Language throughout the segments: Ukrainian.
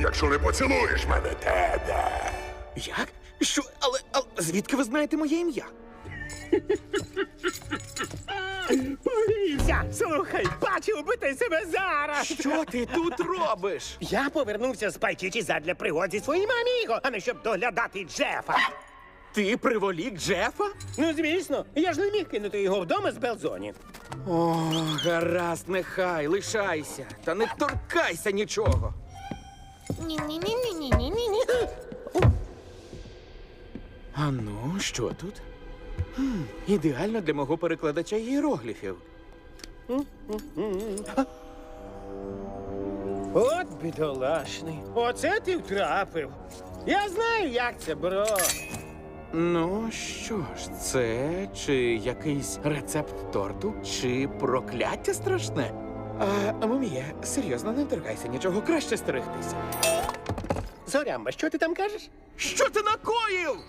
якщо не поцілуєш мене, Теде. Як? Що? Але, але звідки ви знаєте моє ім'я? Повівся! Слухай, бачив би ти себе зараз! Що ти тут робиш? Я повернувся з Пайчичі задля пригод зі своїм аміго, а не щоб доглядати Джефа. Ти приволік Джефа? Ну, звісно, я ж не міг кинути його вдома з Белзоні. О, гаразд, нехай, лишайся. Та не торкайся нічого. Ні-ні-ні-ні-ні-ні-ні. А ну, що тут? Хм, ідеально для мого перекладача іерогліфів. От бідолашний. Оце ти втрапив. Я знаю, як це, бро. Ну що ж, це чи якийсь рецепт торту, чи прокляття страшне? А, Мумія, серйозно, не торкайся нічого, краще стерегтися. Зорямба, що ти там кажеш? Що ти накоїв?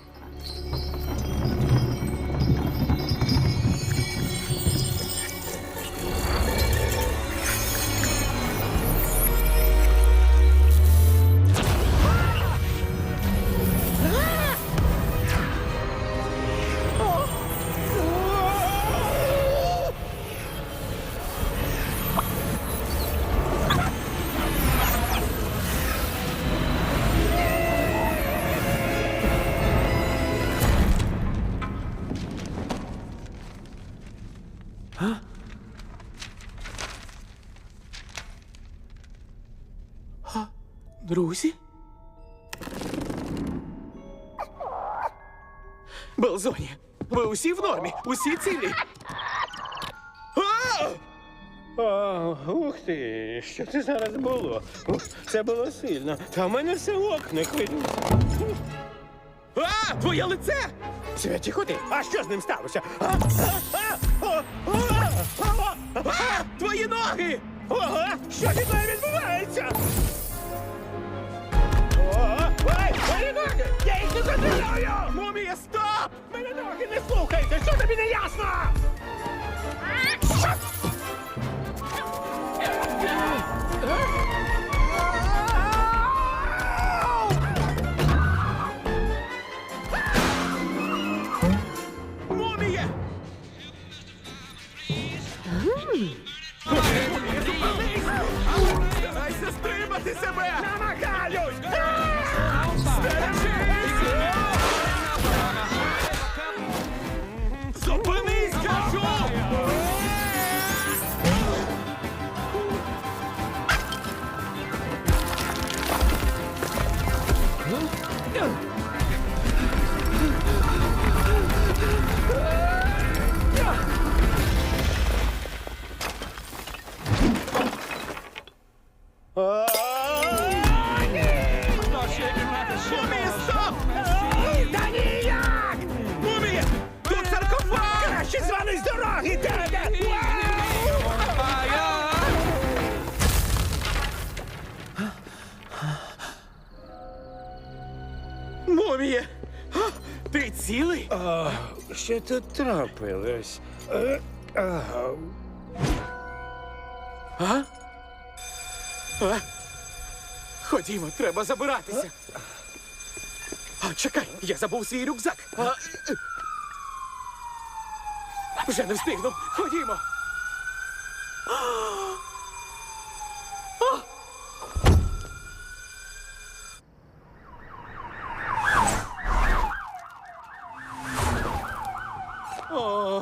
Друзі? Белзоні, ви усі в нормі? Усі цілі? А! Ух ти, що це зараз було? Ух, Це було сильно. Та в мене все окна хвилюється. А! Твоє лице! Святі ходи, а що з ним сталося? А, а, А! Твої ноги! Що зі мною відбувається? Мої ноги! Я їх не контролюю! Мумія, стоп! Мене ноги не слухайте! що тобі не ясно? Старайся стримати себе! Намагаюсь! Зупинись, кажу! Мумія, Ти цілий? О, що тут трапилось? Е, а, А? А? Ходімо, треба забиратися. А, чекай, я забув свій рюкзак. А, е, е. Вже не встигну. Ходімо.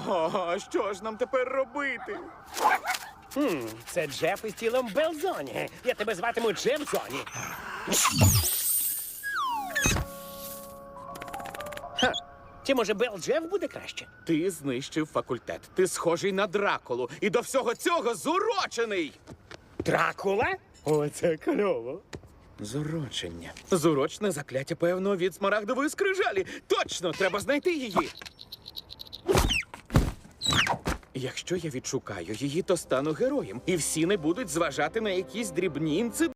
О, що ж нам тепер робити? Хм, це Джеф із тілом Белзоні. Я тебе зватиму Джеф Зоні. Ха. Чи може Бел Джеф буде краще? Ти знищив факультет. Ти схожий на Дракулу. І до всього цього зурочений. Дракула? Оце кльово. Зурочення. Зурочне закляття, певно, від смарагдової скрижалі. Точно, треба знайти її. Якщо я відшукаю її, то стану героєм, і всі не будуть зважати на якісь дрібні інциденти.